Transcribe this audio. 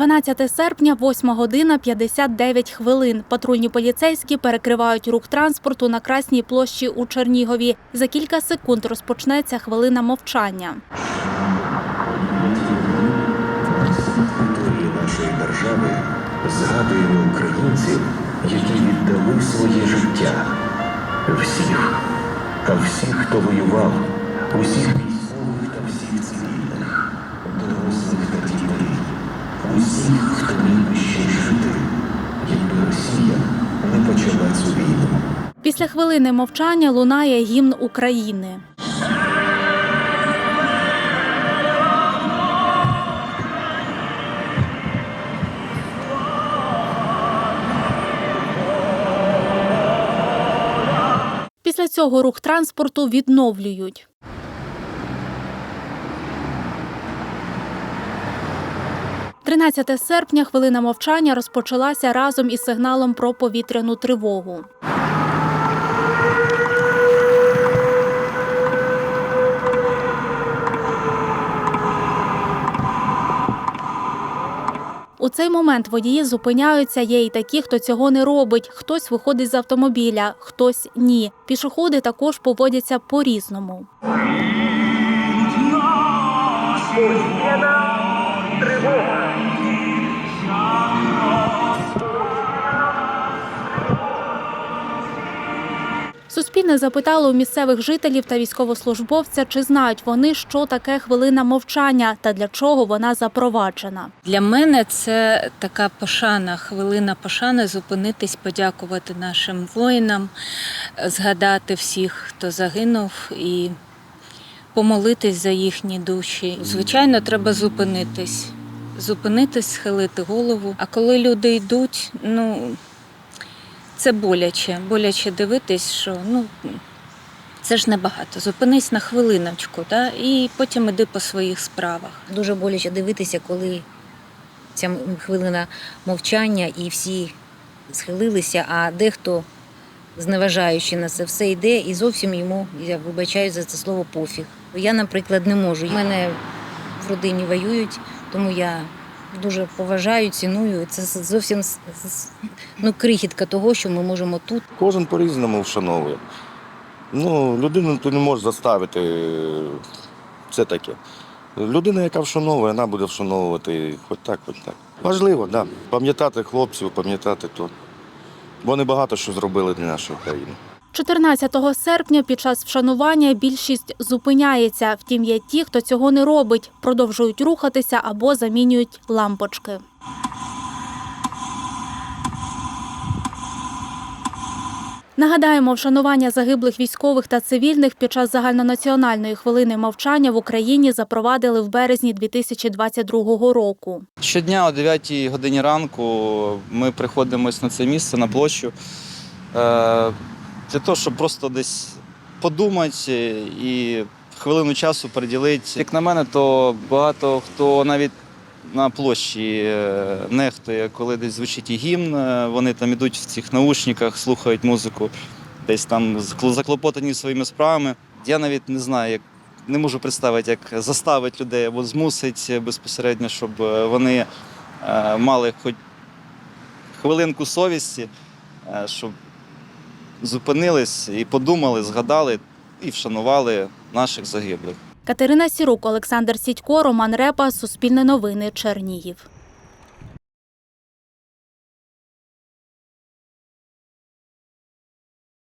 12 серпня, 8 година 59 хвилин. Патрульні поліцейські перекривають рух транспорту на Красній площі у Чернігові. За кілька секунд розпочнеться хвилина мовчання. нашої держави згадуємо українців, які віддали своє життя. Всіх та всіх, хто воював, усіх військових та всіх цивільних, дорослих та дітей, усіх, хто міг ще жити, якби Росія не почала цю війну. Після хвилини мовчання лунає гімн України. Після цього рух транспорту відновлюють. «13 серпня хвилина мовчання розпочалася разом із сигналом про повітряну тривогу. У цей момент водії зупиняються. Є і такі, хто цього не робить. Хтось виходить з автомобіля, хтось ні. Пішоходи також поводяться по-різному. Суспільне запитало у місцевих жителів та військовослужбовця, чи знають вони, що таке хвилина мовчання та для чого вона запроваджена. Для мене це така пошана, хвилина пошани зупинитись, подякувати нашим воїнам, згадати всіх, хто загинув, і помолитись за їхні душі. Звичайно, треба зупинитись. Зупинитись, схилити голову. А коли люди йдуть, ну це боляче. Боляче дивитись, що ну. Це ж небагато. Зупинись на хвилиночку, да? і потім іди по своїх справах. Дуже боляче дивитися, коли ця хвилина мовчання і всі схилилися, а дехто, зневажаючи на це все, йде і зовсім йому, я вибачаю за це слово, пофіг. Я, наприклад, не можу. У мене в родині воюють, тому я дуже поважаю, ціную. Це зовсім ну, крихітка того, що ми можемо тут. Кожен по-різному вшановує. Ну, людину ти не можеш заставити. Це таке. Людина, яка вшановує, вона буде вшановувати хоч так, хоч так. Важливо, так. Да. Пам'ятати хлопців, пам'ятати то. Вони багато що зробили для нашої країни. 14 серпня під час вшанування більшість зупиняється. Втім, є ті, хто цього не робить, продовжують рухатися або замінюють лампочки. Нагадаємо, вшанування загиблих військових та цивільних під час загальнонаціональної хвилини мовчання в Україні запровадили в березні 2022 року. Щодня о 9 годині ранку ми приходимо на це місце, на площу, е, для того, щоб просто десь подумати і хвилину часу приділити. Як на мене, то багато хто навіть на площі е, нехтує, коли десь звучить і гімн, е, вони там ідуть в цих наушниках, слухають музику, десь там заклопотані своїми справами. Я навіть не знаю, як не можу представити, як заставити людей або змусить безпосередньо, щоб е, вони мали хоч хвилинку совісті, щоб зупинились і подумали, згадали і вшанували наших загиблих. Катерина Сірук, Олександр Сідько, Роман Репа, Суспільне новини, Чернігів.